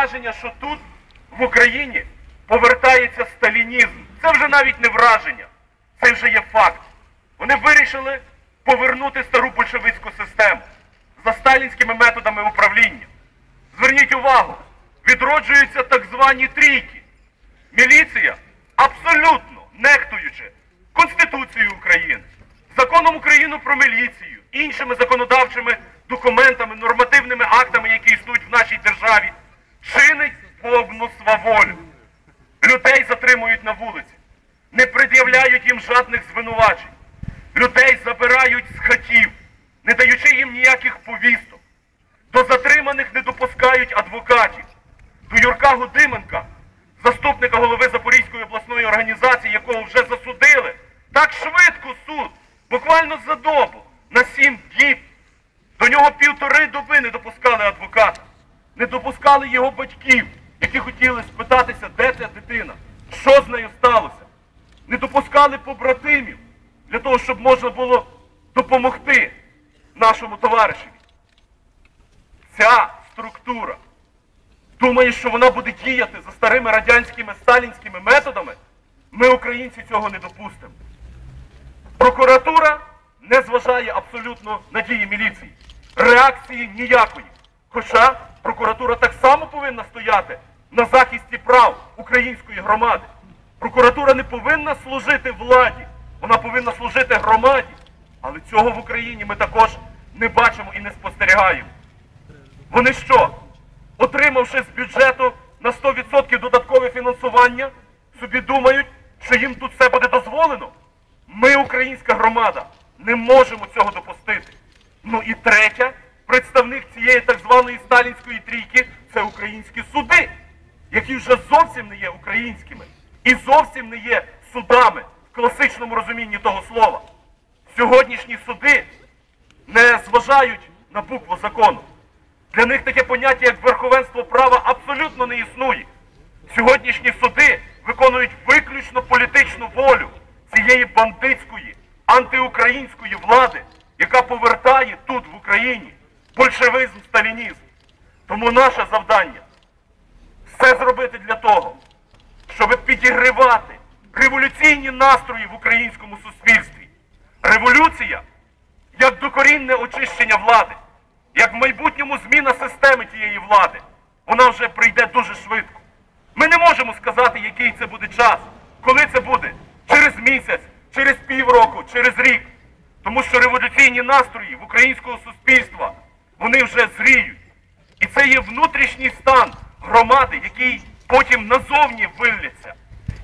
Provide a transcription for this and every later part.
враження, що тут в Україні повертається сталінізм. Це вже навіть не враження, це вже є факт. Вони вирішили повернути стару большевицьку систему за сталінськими методами управління. Зверніть увагу, відроджуються так звані трійки. Міліція абсолютно нехтуючи Конституцією України, законом України про міліцію, іншими законодавчими документами, нормативними актами, які існують в нашій державі, чинить повну сваволю. Людей затримують на вулиці, не пред'являють їм жодних звинувачень. Людей забирають з хатів, не даючи їм ніяких повісток. До затриманих не допускають адвокатів. До Юрка Гудименка, заступника голови Запорізької обласної організації, якого вже засудили, так швидко суд, буквально за добу, на сім діб. До нього півтори доби не допускали адвоката, не допускали його батьків, які хотіли спитатися, де ця дитина, що з нею сталося. Не допускали побратимів для того, щоб можна було допомогти нашому товаришеві. Ця структура думає, що вона буде діяти за старими радянськими сталінськими методами, ми, українці, цього не допустимо. Прокуратура не зважає абсолютно на дії міліції. Реакції ніякої. Хоча прокуратура так само повинна стояти на захисті прав української громади. Прокуратура не повинна служити владі, вона повинна служити громаді. Але цього в Україні ми також не бачимо і не спостерігаємо. Вони що, отримавши з бюджету на 100% додаткове фінансування, собі думають, що їм тут все буде дозволено? Ми, українська громада, не можемо цього допустити. Ну і третя, представник цієї так званої сталінської трійки це українські суди, які вже зовсім не є українськими і зовсім не є судами в класичному розумінні того слова. Сьогоднішні суди не зважають на букву закону. Для них таке поняття, як верховенство права, абсолютно не існує. Сьогоднішні суди виконують виключно політичну волю цієї бандитської, антиукраїнської влади, яка повертає тут, в Україні, большевизм, сталінізм. Тому наше завдання все зробити для того, щоб підігривати революційні настрої в українському суспільстві. Революція як докорінне очищення влади, як в майбутньому зміна системи тієї влади, вона вже прийде дуже швидко. Ми не можемо сказати, який це буде час, коли це буде через місяць, через півроку, через рік. Тому що революційні настрої в українського суспільства вони вже зріють. І це є внутрішній стан громади, який потім назовні вилляться.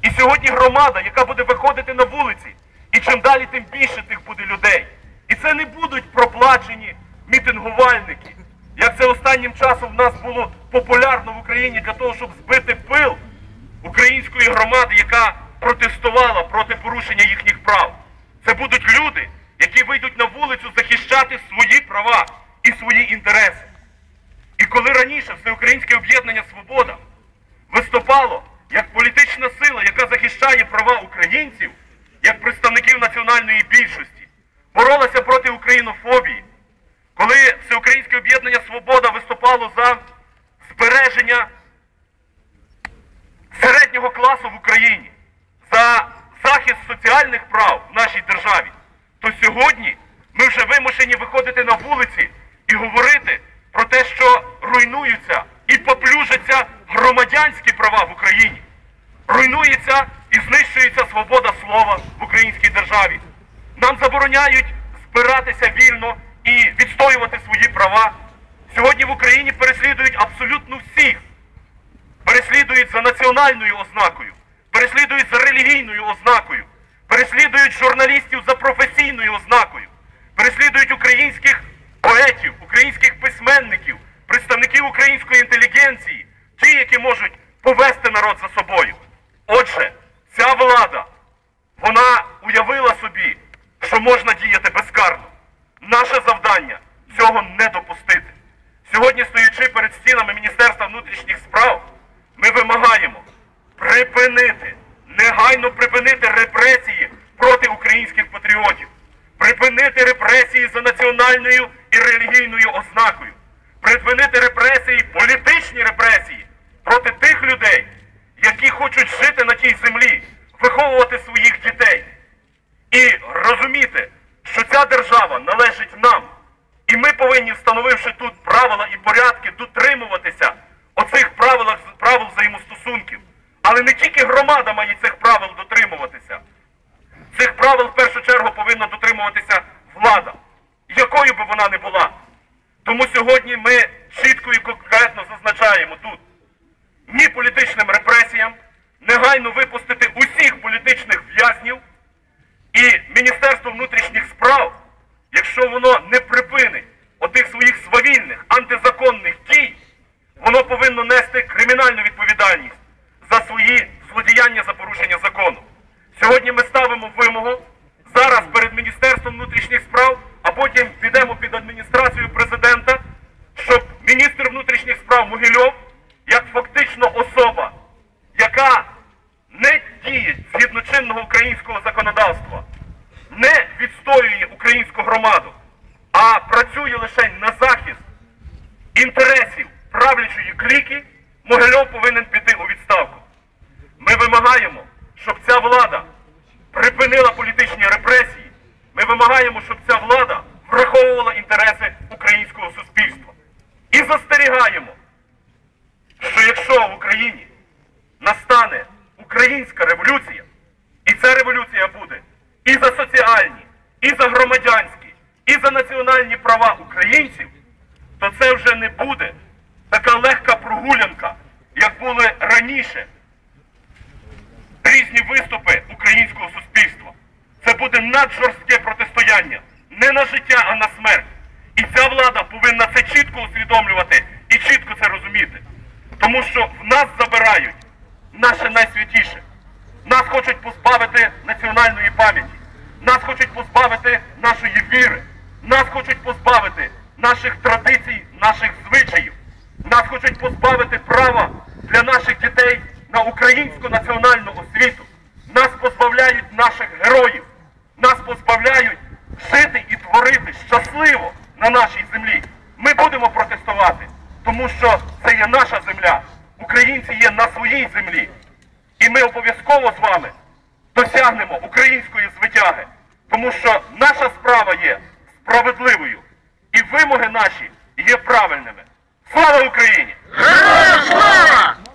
І сьогодні громада, яка буде виходити на вулиці, і чим далі, тим більше тих буде людей. І це не будуть проплачені мітингувальники, як це останнім часом в нас було популярно в Україні для того, щоб збити пил української громади, яка протестувала проти порушення їхніх прав. Це будуть люди, які вийдуть на вулицю захищати свої права і свої інтереси. І коли раніше Всеукраїнське об'єднання Свобода виступало як політична сила, яка захищає права українців, як представників національної більшості, боролася проти українофобії, коли Всеукраїнське об'єднання Свобода виступало за збереження середнього класу в Україні, за захист соціальних прав в нашій державі, то сьогодні ми вже вимушені виходити на вулиці говорити про те, що руйнуються і поплюжаться громадянські права в Україні. Руйнується і знищується свобода слова в українській державі. Нам забороняють збиратися вільно і відстоювати свої права. Сьогодні в Україні переслідують абсолютно всіх. Переслідують за національною ознакою, переслідують за релігійною ознакою, переслідують журналістів за професійною ознакою, переслідують українських поетів, українських письменників, представників української інтелігенції, ті, які можуть повести народ за собою. Отже, ця влада, вона уявила собі, що можна діяти безкарно. Наше завдання цього не допустити. Сьогодні, стоячи перед стінами Міністерства внутрішніх справ, ми вимагаємо припинити, негайно припинити репресії проти українських патріотів, припинити репресії за національною релігійною ознакою, припинити репресії, політичні репресії, проти тих людей, які хочуть жити на тій землі, виховувати своїх дітей. І розуміти, що ця держава належить нам. І ми повинні, встановивши тут правила і порядки, дотримуватися оцих правил взаємостосунків. Але не тільки громада має цих правил дотримуватися. Цих правил в першу чергу повинна дотримуватися влада, якою би вона не була. Тому сьогодні ми чітко і конкретно зазначаємо тут ні політичним репресіям, негайно випустити усіх політичних в'язнів і Міністерство внутрішніх справ, якщо воно не припинить отих своїх свавільних, антизаконних дій, воно повинно нести кримінальну відповідальність за свої злодіяння за порушення закону. Сьогодні ми ставимо вимогу зараз перед Міністерством внутрішніх справ, а потім підемо під адміністрацію президента, щоб міністр внутрішніх справ Могильов, як фактично особа, яка не діє згідно чинного українського законодавства, не відстоює українську громаду, а працює лише на захист інтересів правлячої кліки, Могильов повинен піти у відставку. Ми вимагаємо, щоб ця влада припинила політичні репресії. Ми вимагаємо, щоб ця влада враховувала інтереси українського суспільства. І застерігаємо, що якщо в Україні настане українська революція, і ця революція буде і за соціальні, і за громадянські, і за національні права українців, то це вже не буде така легка прогулянка, як були раніше різні виступи українського суспільства. Буде наджорстке протистояння не на життя, а на смерть. І ця влада повинна це чітко усвідомлювати і чітко це розуміти. Тому що в нас забирають наше найсвятіше. Нас хочуть позбавити національної пам'яті. Нас хочуть позбавити нашої віри. Нас хочуть позбавити наших традицій, наших звичаїв. Нас хочуть позбавити права для наших дітей на українську національну освіту. Нас позбавляють наших героїв. Позбавляють жити і творити щасливо на нашій землі. Ми будемо протестувати, тому що це є наша земля. Українці є на своїй землі. І ми обов'язково з вами досягнемо української звитяги, тому що наша справа є справедливою, і вимоги наші є правильними. Слава Україні! Героям слава!